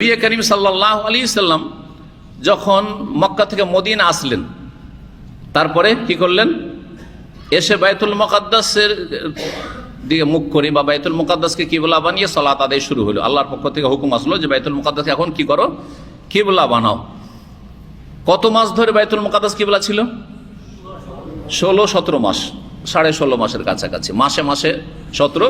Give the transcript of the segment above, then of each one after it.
নবী করিম সাল্লাহ আলী সাল্লাম যখন মক্কা থেকে মদিনা আসলেন, তারপরে কি করলেন? এসে বাইতুল মুকাদ্দাসের দিকে মুখ করে বা বাইতুল মুকাদ্দাসকে কিবলা বানিয়ে সলাত আদায় শুরু হলো। আল্লাহর পক্ষ থেকে হুকুম আসলো যে, বাইতুল মুকাদ্দাসকে এখন কি করো? কিবলা বানাও। কত মাস ধরে বাইতুল মুকাদ্দাস কিবলা ছিল? ষোলো, সতেরো মাস, সাড়ে ষোলো মাসের কাছাকাছি। মাসে মাসে সতেরো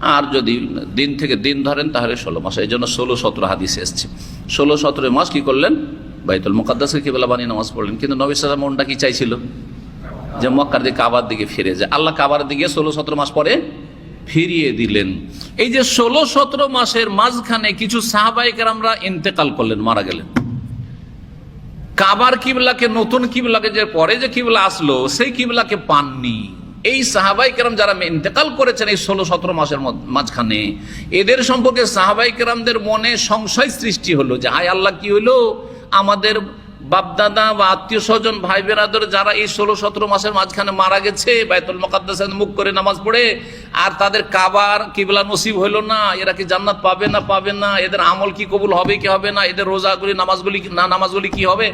আর যদি দিন থেকে দিন ধরেন, তাহলে ষোলো মাস। এই জন্য ষোলো সতেরো হাদিস এসছে। ষোলো সতেরো মাস কি করলেন? বাইতুল মুকাদ্দাসকে কিবেলা বানিয়ে নামাজ পড়লেন। কিন্তু নবী মনটা কি চাইছিল? যে মক্কার দিকে কাবার দিকে ফিরে যায়। আল্লাহ কাবার দিকে ষোলো সতেরো মাস পরে ফিরিয়ে দিলেন। এই যে ষোলো সতেরো মাসের মাঝখানে কিছু সাহাবাহিকের আমরা ইন্তেকাল করলেন, মারা গেলেন। কাবার কিবলাকে, নতুন কিবলাকে যে পরে যে কিবলা আসলো, সেই কিবলাকে পাননি। এই সাহাবাই কেরাম যারা ইন্তেকাল করেছেন এই ষোলো সতেরো মাসের মাঝখানে, এদের সম্পর্কে সাহাবাই কেরামদের মনে সংশয় সৃষ্টি হলো যে, হায় আল্লাহ, কি হলো আমাদের বাপদাদা বা আত্মীয় স্বজন, ভাই বেরাদর যারা এই ষোলো সতেরো মাসের মাঝখানে মারা গেছে, বাইতুল মকাদ্দাস মুখ করে নামাজ পড়ে, আর তাদের কাবার কিবলা নসিব হইল না, এরা কি জান্নাত পাবে না পাবে না, এদের আমল কি কবুল হবে কি হবে না, এদের রোজাগুলি নামাজগুলি না, নামাজগুলি কি হবে?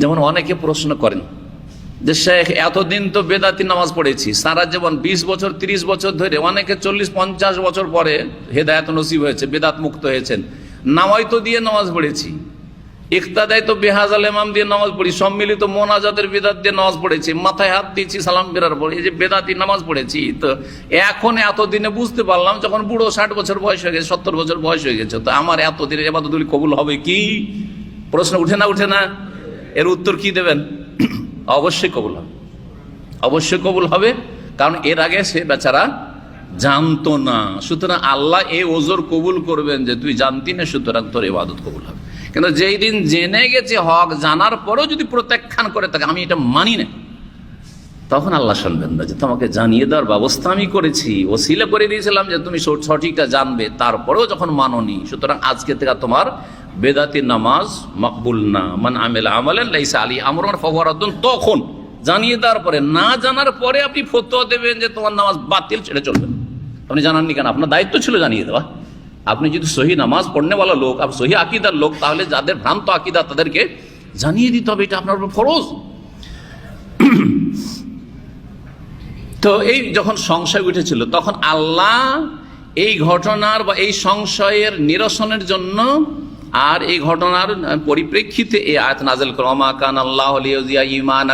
যেমন অনেকে প্রশ্ন করেন যে শেখ, এতদিন তো বেদাতি নামাজ পড়েছি। সারা জীবন ২০ বছর ৩০ বছর ধরে অনেকে চল্লিশ, পঞ্চাশ বছর পরে হেদায়ত নসিব হয়েছে, বেদাত মুক্ত হয়েছেন। নামাই তো দিয়ে নামাজ পড়েছি। ইকতাদায় তো বেহাজাল এমাম দিয়ে নামাজ পড়ি, সম্মিলিত মোনাজাতের বেদাত দিয়ে নামাজ পড়েছি। মাথায় হাত দিয়েছি, সালাম বেরার পরে এই যে বেদাতি নামাজ পড়েছি, তো এখন এতদিনে বুঝতে পারলাম, যখন বুড়ো ষাট বছর বয়স হয়ে গেছে, সত্তর বছর বয়স হয়ে গেছে, তো আমার এতদিনের এবাদতুলি কবুল হবে কি? প্রশ্ন উঠে না উঠে না? এর উত্তর কি দেবেন? অবশ্যই কবুল হবে। অবশ্যই কবুল হবে, কারণ এর আগে সে বেচারা জানতো না। সুতরাং আল্লাহ এই ওজোর কবুল করবেন যে তুই জানতি না, সুতরাং তোর ইবাদত কবুল হবে। কিন্তু যেই দিন জেনে গেছে হক, জানার পরেও যদি প্রত্যাখ্যান করে থাকে, আমি এটা মানি না, তখন আল্লাহ শুনবেন না যে তোমাকে জানিয়ে দেওয়ার ব্যবস্থা আমি করেছি। ওসিলা করে দিয়েছিলাম যে তুমি সঠ- সঠিকটা জানবে, তারপরেও যখন মাননি, সুতরাং আজকে থেকে তোমার বেদাতি নামাজ মকবুল না। মানে আমেল আমলেন, লাইসা আলী আমর ফওয়ারাদুন। তখন জানিয়ে দেওয়ার পরে, না জানার পরে আপনি ফতোয়া দেবেন যে তোমার নামাজ বাতিল, ছেড়ে চলবে না। আপনি জানাননি কেন? আপনার দায়িত্ব ছিল জানিয়ে দেওয়া। আপনি যদি সহি নামাজ পড়নেওয়ালা লোক, আর সহি আকিদার লোক, তাহলে যাদের ভ্রান্ত আকিদা, তাদেরকে জানিয়ে দিতে হবে, এটা আপনার উপর ফরজ। তো এই যখন সংশয় উঠেছিল, তখন আল্লাহ এই ঘটনার বা এই সংশয়ের নিরসনের জন্য আর এই ঘটনার পরিপ্রেক্ষিতে এই আয়াত নাজেল করমা কান আল্লাহ ইমান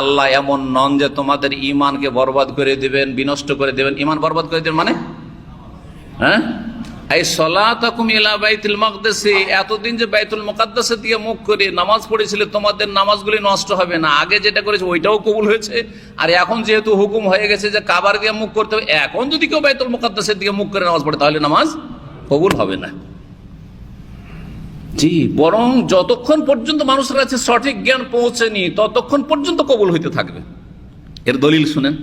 আল্লাহ এমন নন যে তোমাদের ইমানকে বরবাদ করে দেবেন, বিনষ্ট করে দেবেন। ইমান বরবাদ করে দেবেন মানে? হ্যাঁ? এই সলাতাকুম বাইতুল এতদিন যে বাইতুল মুখ করে নামাজ পড়েছিলে, তোমাদের নামাজগুলি নষ্ট হবে না। আগে যেটা করেছে, ওইটাও কবুল হয়েছে। আর এখন যেহেতু হুকুম হয়ে গেছে যে কাবার দিয়ে মুখ করতে হবে, এখন যদি কেউ বাইতুল মুকাদ্দাসের দিকে মুখ করে নামাজ পড়ে, তাহলে নামাজ কবুল হবে না। জি। বরং যতক্ষণ পর্যন্ত মানুষের কাছে সঠিক জ্ঞান পৌঁছেনি, ততক্ষণ পর্যন্ত কবুল হইতে থাকবে। এর দলিল শুনেন।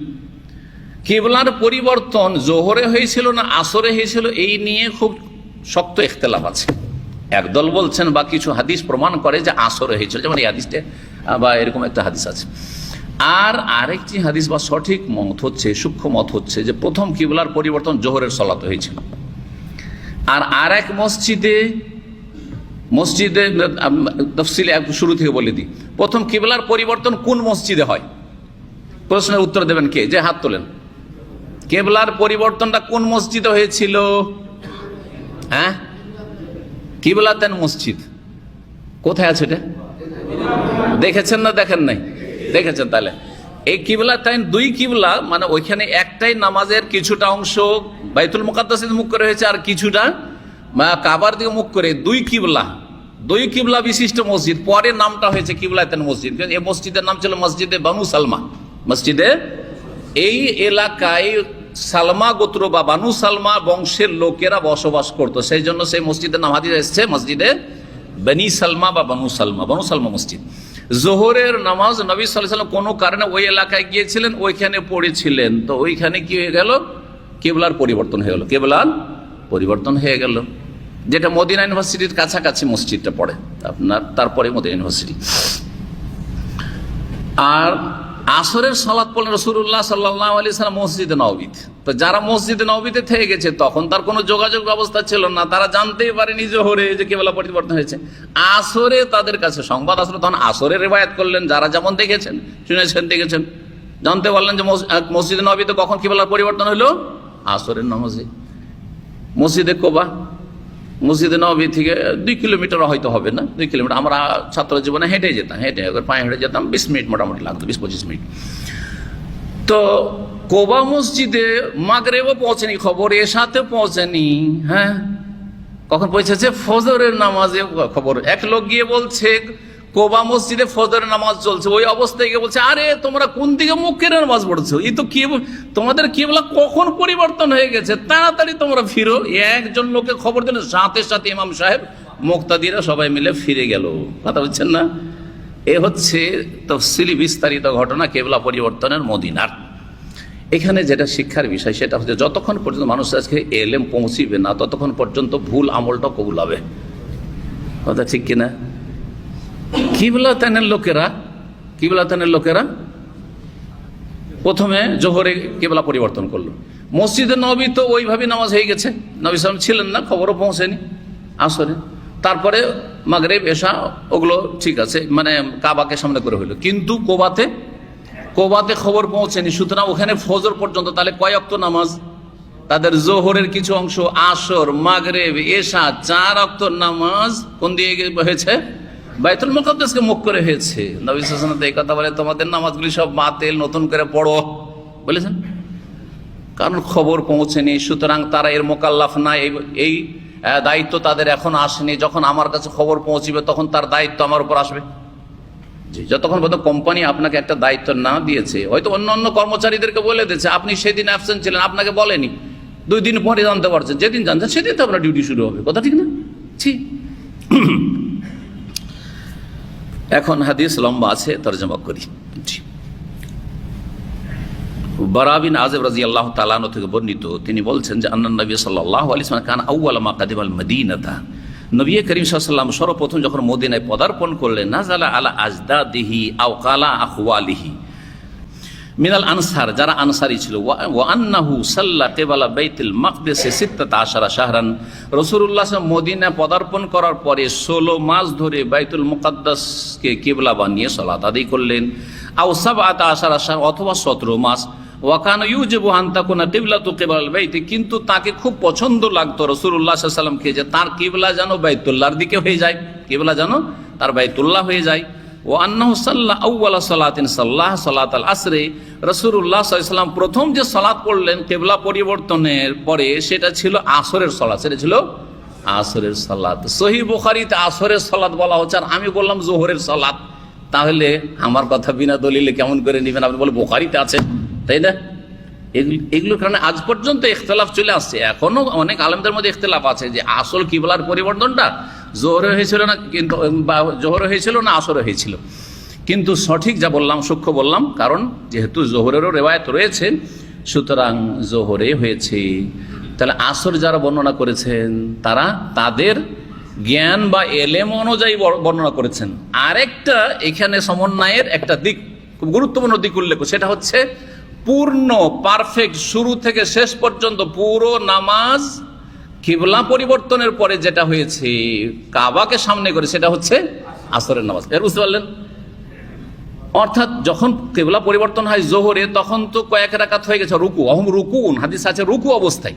কেবলার পরিবর্তন জোহরে হয়েছিল না আসরে হয়েছিল, এই নিয়ে খুব শক্ত ইখতলাফ আছে। একদল বলছেন, বা কিছু হাদিস প্রমাণ করে যে আসরে হয়েছিল। যেমন এই হাদিসটা বা এরকম একটা হাদিস আছে। আর আরেকটি হাদিস, বা সঠিক মত হচ্ছে, সূক্ষ্ম মত হচ্ছে, যে প্রথম কিবলার পরিবর্তন জোহরের সলাতে হয়েছিল। আর আর এক মসজিদে মসজিদে তফসিলে শুরু থেকে বলে দিই। প্রথম কিবলার পরিবর্তন কোন মসজিদে হয়? প্রশ্নের উত্তর দেবেন কে? যে হাত তোলেন। কেবলার পরিবর্তনটা কোন মসজিদে হয়েছিল? হ্যাঁ? কিবলাতেন মসজিদ। কোথায় আছে এটা? দেখেছেন না দেখেন নাই? দেখেছেন তাহলে। এই কিবলা তাই দুই কিবলা মানে ওইখানে একটাই নামাজের কিছুটা অংশ বাইতুল মুকাদ্দাসের মুখ করে হয়েছে আর কিছুটা কাবার দিকে মুখ করে, দুই কিবলা। দুই কিবলা বিশিষ্ট মসজিদ পরে নামটা হয়েছে কিবলাতেন মসজিদ। এই মসজিদের নাম ছিল মসজিদে বানু সালমা মসজিদে এই এলাকায় সালমা গোত্র বা বানু সালমা বংশের লোকেরা বসবাস করত। সেই জন্য সেই মসজিদের নাম হাদিস এসছে, মসজিদে বনি সালমা বা বানু সালমা বানু সালমা মসজিদ। জোহরের নামাজ নবী সাল্লাম কোনো কারণে ওই এলাকায় গিয়েছিলেন, ওইখানে পড়েছিলেন। তো ওইখানে কি হয়ে গেল? কেবলার পরিবর্তন হয়ে গেল। কেবলার পরিবর্তন হয়ে গেল। যেটা মদিনা ইউনিভার্সিটির কাছাকাছি মসজিদটা পড়ে, আপনার তারপরে মদিনা ইউনিভার্সিটি। আর আসরের সালাদ পড়লেন রসুল্লাহ সাল্লাহ আলি সাল্লাম মসজিদে নবীত তো যারা মসজিদে নবীতে থেকে গেছে, তখন তার কোনো যোগাযোগ ব্যবস্থা ছিল না, তারা জানতেই পারেনি জোহরে যে কেবলা পরিবর্তন হয়েছে। আসরে তাদের কাছে সংবাদ আসলে, তখন আসরে রেবায়াত করলেন, যারা যেমন দেখেছেন, শুনেছেন, দেখেছেন। জানতে পারলেন যে মসজিদে নবীতে কখন কেবলার পরিবর্তন হলো? আসরের নামাজে। মসজিদে কোবা মসজিদে নবী থেকে দুই কিলোমিটার হয়তো হবে না, দুই কিলোমিটার। আমরা ছাত্র জীবনে হেঁটে যেতাম, হেঁটে পায়ে হেঁটে যেতাম, বিশ মিনিট মোটামুটি লাগতো, বিশ পঁচিশ মিনিট। তো কোবা মসজিদে মাগরেবও পৌঁছেনি, খবর এসাতে পৌঁছেনি হ্যাঁ? কখন পৌঁছেছে? ফজরের নামাজে খবর। এক লোক গিয়ে বলছে কোবা মসজিদে ফজরের নামাজ চলছে। ওই অবস্থায় গিয়ে বলছে, আরে, তোমরা কোন দিকে মুখ কেড়ে নামাজ পড়ছো? এই তো কি তোমাদের কেবলা কখন পরিবর্তন হয়ে গেছে? তাড়াতাড়ি তোমরা ফিরো। একজন লোকে খবর দিল, সাথে সাথে ইমাম সাহেব, মুক্তাদিরা সবাই মিলে ফিরে গেল। কথা বলছেন না? এ হচ্ছে তফসিলি বিস্তারিত ঘটনা, কেবলা পরিবর্তনের মদিনার। এখানে যেটা শিক্ষার বিষয়, সেটা হচ্ছে যতক্ষণ পর্যন্ত মানুষ আজকে এলেম পৌঁছিবে না, ততক্ষণ পর্যন্ত ভুল আমলটা কবুল হবে। কথা ঠিক কিনা? কিবলাতানের লোকেরা কিবলাতানের লোকেরা প্রথমে জোহরে কেবলা পরিবর্তন করল। মসজিদে নবী তো ওইভাবে নামাজ হয়ে গেছে। নবী সালাম ছিলেন না, খবরও পৌঁছেনি আসরে। তারপরে মাগরেব এসা ওগুলো ঠিক আছে মানে কাবাকে সামনে করে হইল। কিন্তু কোবাতে কোবাতে খবর পৌঁছেনি। সুতরাং ওখানে ফজর পর্যন্ত তাহলে কয় অক্ত নামাজ? তাদের জোহরের কিছু অংশ, আসর, মাগরেব এসা চার অক্ত নামাজ কোন দিয়ে হয়েছে? বাইতুল মুকাদ্দাসকে মুখ করে হয়েছে। নবী আলাইহি এই কথা বলে তোমাদের নামাজগুলি সব বাতিল নতুন করে পড়ো। বলেছেন? কারণ খবর পৌঁছেনি সুতরাং তারা এর মোকাল্লাফ না এই দায়িত্ব তাদের এখন আসেনি। যখন আমার কাছে খবর পৌঁছিবে তখন তার দায়িত্ব আমার উপর আসবে। জি, যতক্ষণ পর্যন্ত কোম্পানি আপনাকে একটা দায়িত্ব না দিয়েছে হয়তো অন্য অন্য কর্মচারীদেরকে বলে দিয়েছে আপনি সেদিন অ্যাবসেন্ট ছিলেন আপনাকে বলেনি। দুই দিন পরে জানতে পারছেন যেদিন জানতেন সেদিন তো আপনার ডিউটি শুরু হবে। কথা ঠিক না? জি এখন হাদিস লম্বা আছে তর্জমা করি। জি। বারাবিন আজব রাজি আল্লাহ তালানো থেকে বর্ণিত তিনি বলছেন যে আন্না নবী সাল্লাহ আলী কান আউ্ল মা কাদিম আল মদিনাতা। নবী করিম সাল্লাম সর্বপ্রথম যখন মদিনায় পদার্পণ করলেন না জালা আলা আজদা দিহি আও কালা আখওয়ালিহি। মিনাল আনসার, যারা আনসারি ছিল। ওয়া- ওয়া সাল্লা কেবালা বাইতুল মাকদেসে সিত্তাত আশারা শাহরান। রসুল্লাহ মদিনা পদার্পণ করার পরে ষোলো মাস ধরে বাইতুল মুকাদ্দাসকে কেবলা বানিয়ে সলাত আদায় করলেন। আও সাব আতা আশারা শাহ, অথবা সতেরো মাস। ওয়াকান ইউজিবু আন্তাকুনা কিবলা তো কেবল বাইতে, কিন্তু তাকে খুব পছন্দ লাগতো রসুল্লাহ সাল্লামকে যে তার কিবলা যেন বাইতুল্লাহর দিকে হয়ে যায়, কিবলা যেন তার বাইতুল্লাহ হয়ে যায়। ও আন্নাহু সাল্লাহ আউ্লা সালাতিন সাল্লাহ সালাত আল আসরে রসুল্লাহ সাল্লাম প্রথম যে সালাত পড়লেন কেবলা পরিবর্তনের পরে সেটা ছিল আসরের সালাত। সেটা ছিল আসরের সালাত। সহি বুখারিতে আসরের সালাত বলা হচ্ছে। আর আমি বললাম জোহরের সালাত। তাহলে আমার কথা বিনা দলিলে কেমন করে নেবেন? আপনি বলে বোখারিতে আছে। তাই না? এগুলো, এগুলোর কারণে আজ পর্যন্ত ইখতলাফ চলে আসছে। এখনও অনেক আলমদের মধ্যে ইখতলাফ আছে যে আসল কিবলার পরিবর্তনটা জোহরে হয়েছিল না, কিন্তু বা, জোহরে হয়েছিল না, আসরে হয়েছিল। কিন্তু সঠিক যা বললাম, সূক্ষ্ম বললাম, কারণ যেহেতু জোহরেরও রেওয়ায়ত রয়েছে, সুতরাং জোহরে হয়েছে। তাহলে আসর যারা বর্ণনা করেছেন, তারা তাদের জ্ঞান বা এলেম অনুযায়ী বর- বর্ণনা করেছেন। আরেকটা এখানে সমন্বয়ের একটা দিক, খুব গুরুত্বপূর্ণ দিক উল্লেখ, সেটা হচ্ছে পূর্ণ, পারফেক্ট, শুরু থেকে শেষ পর্যন্ত পুরো নামাজ কিবলা পরিবর্তনের পরে যেটা হয়েছে, কাবাকে সামনে করে, সেটা হচ্ছে আসরের নামাজ। এর বুঝতে পারলেন অর্থাৎ যখন কেবলা পরিবর্তন হয় জোহরে, তখন তো কয়েক রাকাত হয়ে গেছে রুকু, অহম রুকুন হাদিস আছে রুকু অবস্থায়।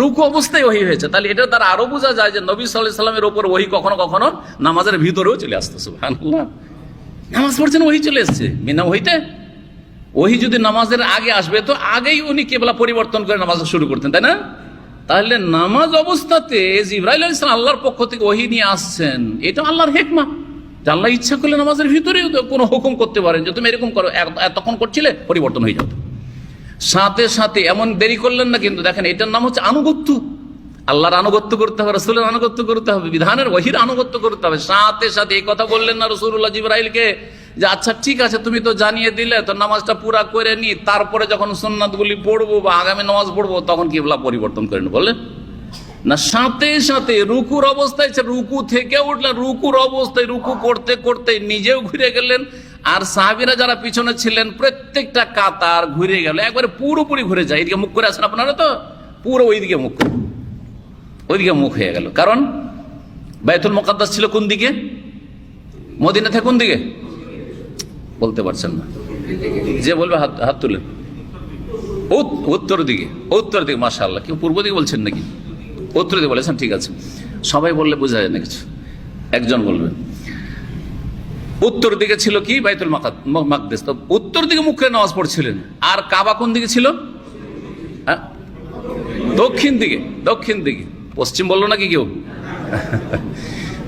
রুকু অবস্থায় ওহি হয়েছে, তাহলে এটা তার আরও বোঝা যায় যে নবী সাল্লাহ সাল্লামের ওপর ওহি কখনো কখনো নামাজের ভিতরেও চলে আসতো, সুবহানাল্লাহ। নামাজ পড়ছেন, ওহি চলে এসছে। বিনা ওহিতে, ওহি যদি নামাজের আগে আসবে, তো আগেই উনি কেবলা পরিবর্তন করে নামাজ শুরু করতেন, তাই না? তাহলে নামাজ অবস্থাতে জিব্রাইল ইসলাম আল্লাহর পক্ষ থেকে ওহি নিয়ে আসছেন। এটা আল্লাহর হেকমা। আল্লাহ ইচ্ছা করলে নামাজের ভিতরেও কোনো হুকুম করতে পারেন যে তুমি এরকম করো এত- এতক্ষণ করছিলে পরিবর্তন হয়ে যাবে। সাথে সাথে এমন দেরি করলেন না কিন্তু দেখেন এটার নাম হচ্ছে আনুগত্য। আল্লাহর আনুগত্য করতে হবে, রসুলের আনুগত্য করতে হবে, বিধানের ওহির আনুগত্য করতে হবে। সাথে সাথে এই কথা বললেন না রসুল্লাহ জিব্রাইলকে যে আচ্ছা ঠিক আছে, তুমি তো জানিয়ে দিলে তো নামাজটা পুরা করে নি, তারপরে যখন সুন্নাতগুলি পড়ব বা আগামী নামাজ পড়ব, তখন কিবলা পরিবর্তন করেন বললেন, না, সাথে সাথে রুকুর অবস্থায় রুকু থেকে উঠলেন রুকুর অবস্থায় রুকু করতে করতে নিজেও ঘুরে গেলেন, আর সাহাবিরা যারা পিছনে ছিলেন, প্রত্যেকটা কাতার ঘুরে গেল, একবারে পুরোপুরি ঘুরে যায়। এদিকে মুখ করে আসেন আপনারা তো? পুরো ওইদিকে মুখ করে। ওইদিকে মুখ হয়ে গেল। কারণ বাইতুল মোকাদ্দাস ছিল কোন দিকে? মদিনা থেকে কোন দিকে? বলতে পারছেন না। যে বলবে হাত হাত তুলেন উত- উত্তর দিকে। উত্তর দিকে মাসা আল্লাহ কেউ পূর্ব দিকে বলছেন নাকি? উত্তর দিকে বলেছেন, ঠিক আছে। সবাই বললে বোঝা যায় না কিছু। একজন বলবেন উত্তর দিকে ছিল কি? বাইতুল মাকাদ- ম- মাকদেস তো উত্তর দিকে মুখে নামাজ পড়ছিলেন। আর কাবা কোন দিকে ছিল? হ্যাঁ? দক্ষিণ দিকে। দক্ষিণ দিকে। পশ্চিম বলল নাকি কেউ?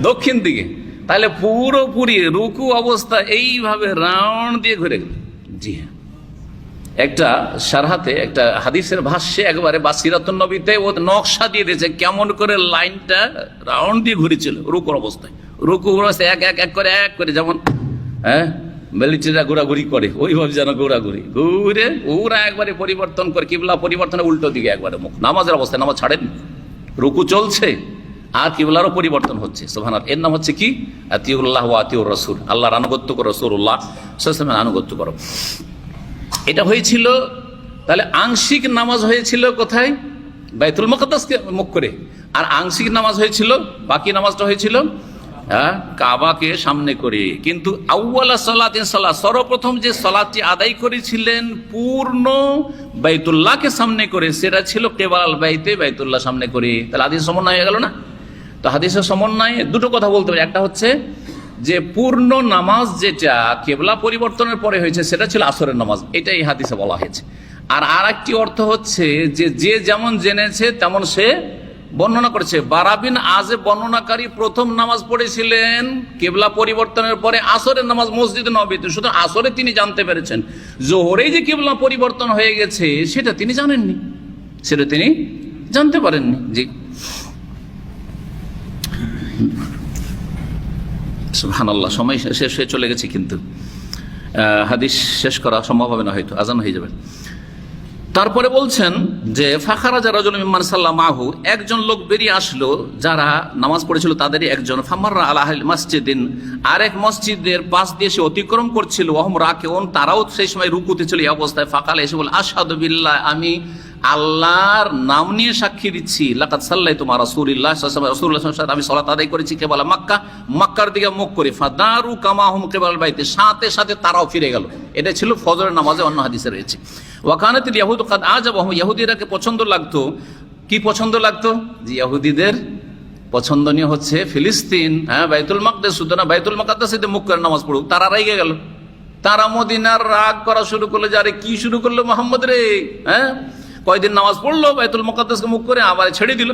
দক্ষিণ দিকে। তাহলে পুরোপুরি রুকু অবস্থা এইভাবে রাউন্ড দিয়ে ঘুরে গেল। জি হ্যাঁ। একটা সারহাতে, একটা হাদিসের ভাষ্যে একবারে বা সিরাতুন নবীতে ও নকশা দিয়ে দিয়েছে কেমন করে লাইনটা রাউন্ড দিয়ে ঘুরেছিল রুকুর অবস্থায়। রুকু অবস্থায় এক এক এক করে এক করে যেমন হ্যাঁ মিলিটারিরা ঘোরাঘুরি করে, ওইভাবে যেন ঘোরাঘুরি। ঘুরে ওরা একবারে পরিবর্তন করে, কিবলা পরিবর্তনে উল্টো দিকে একবারে মুখ। নামাজের অবস্থায় নামাজ ছাড়েন রুকু চলছে, আর কিবলারও পরিবর্তন হচ্ছে। সোহান এর নাম হচ্ছে কি? আতিউল্লাহ আতিউর রসুল। আল্লাহ আনুগত্য করো রসুল্লাহ সাল্লামের আনুগত্য করো। এটা হয়েছিল, তাহলে আংশিক নামাজ হয়েছিল কোথায়? বাইতুল মকদাসকে মুখ করে। আর আংশিক নামাজ হয়েছিল, বাকি নামাজটা হয়েছিল হ্যাঁ, কাবাকে সামনে করে। কিন্তু আউ্বালা সালাতিন সালাহ সর্বপ্রথম যে সালাদটি আদায় করেছিলেন পূর্ণ বাইতুল্লাহকে সামনে করে সেটা ছিল কেবল বাইতে বাইতুল্লাহ সামনে করে। তাহলে আদিস সমন্বয় হয়ে গেল না? তো হাদিসের সমন্বয়ে দুটো কথা বলতে পারি। একটা হচ্ছে যে পূর্ণ নামাজ যেটা কেবলা পরিবর্তনের পরে হয়েছে সেটা ছিল আসরের নামাজ। এটাই হাদিসে বলা হয়েছে। আর আর একটি অর্থ হচ্ছে যে যে যেমন জেনেছে তেমন সে বর্ণনা করেছে, বারাবিন আজে বর্ণনাকারী প্রথম নামাজ পড়েছিলেন, কেবলা পরিবর্তনের পরে আসরের নামাজ মসজিদে নবীতে শুধু আসরে তিনি জানতে পেরেছেন। জোহরেই যে কেবলা পরিবর্তন হয়ে গেছে, সেটা তিনি জানেননি। সেটা তিনি জানতে পারেননি। জি। সুহান সময় শেষ হয়ে চলে গেছে কিন্তু। হাদিস শেষ করা সম্ভব হবে না হয়তো, আজান হয়ে যাবে। তারপরে বলছেন যে ফাখারা যারা ইমান সাল্লাহ মাহু একজন লোক বেরিয়ে আসলো, যারা নামাজ পড়েছিল তাদেরই একজন। ফামাররা আলাহ মসজিদিন এক মসজিদের পাশ দিয়ে সে অতিক্রম করছিল ওহম রাকে ওন তারাও সেই সময় রুকুতে ছিল এই অবস্থায়। ফাঁকালে এসে বলে আসাদ বিল্লাহ, আমি আল্লাহর নাম নিয়ে সাক্ষী দিচ্ছি। লাকাত সাল্লাই তোমার রসুল্লাহ রসুল্লাহ আমি সলাত আদায় করেছি কেবল মাক্কা। মাক্কার দিকে মুখ করে। ফাদারু কামাহুম কেবল বাইতে। সাথে সাথে তারাও ফিরে গেল। এটা ছিল ফজরের নামাজে অন্য হাদিসে রয়েছে। ওয়াকানাতিল ইয়াহুদ কাদ আজ আবহ ইহুদিরাকে পছন্দ লাগতো। কি পছন্দ লাগতো? যে ইহুদিদের পছন্দনীয় হচ্ছে ফিলিস্তিন। হ্যাঁ বাইতুল মাকদেস না বাইতুল মাকাদ্দাসিতে মুখ করে নামাজ পড়ুক। তারা রেগে গেল। তারা মদিনার রাগ করা শুরু করল যে, আরে কি শুরু করল মোহাম্মদ রে? হ্যাঁ? কয়দিন নামাজ পড়ল, বাইতুল মুকাদ্দাসকে মুখ করে আবার ছেড়ে দিল।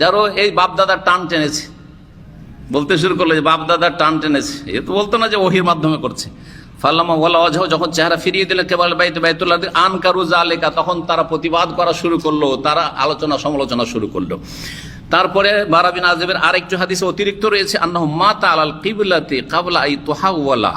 যারও এই বাপ দাদার টান টেনেছে। বলতে শুরু করল যে বাপ দাদার টান টেনেছে। এ তো বলতো না যে ওহির মাধ্যমে করছে। ফাল্লামা ওয়ালা ওয়াজহ, যখন চেহারা ফিরিয়ে দিলে, কেবল বাইতে বাইতুল্লাহ আন কারু জালেকা তখন তারা প্রতিবাদ করা শুরু করল, তারা আলোচনা সমালোচনা শুরু করল। তারপরে বারাবিন আজবের আরেকটু হাদিসে অতিরিক্ত রয়েছে, আন্নাহ মাতা আলাল কিবলাতে কাবলা আই তোহাওয়ালা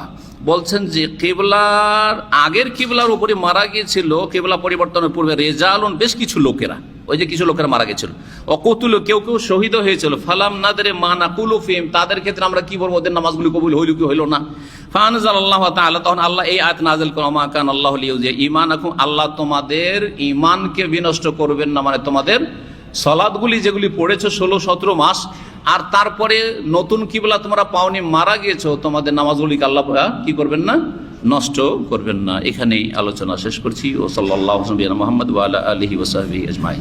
বলছেন যে কেবলার আগের কিবলার উপরে মারা গিয়েছিল, কেবলা পরিবর্তনের পূর্বে রেজালুন বেশ কিছু লোকেরা। ওই যে কিছু লোকেরা মারা গেছিল অকতুল কেউ কেউ শহীদ হয়েছিল। ফালাম নাদের মানা কুলুফিম, তাদের ক্ষেত্রে আমরা কি বলব? ওদের নামাজগুলি কবুল হইল কি হইল না? ফানজাল আল্লাহ তাআলা, তখন আল্লাহ এই আয়াত নাযিল করো মা কান আল্লাহ লিউজিয়া ঈমানাকুম আল্লাহ তোমাদের ইমানকে বিনষ্ট করবেন না মানে তোমাদের সলাদগুলি যেগুলি পড়েছো ষোলো, সতেরো মাস, আর তারপরে নতুন কিবলা তোমরা পাওনি, মারা গিয়েছো, তোমাদের নামাজগুলিকে আল্লাহ কি করবেন না? নষ্ট করবেন না। এখানেই আলোচনা শেষ করছি। ও সাল্লাহ মোহাম্মদ আলহি ওসাহি আজমাই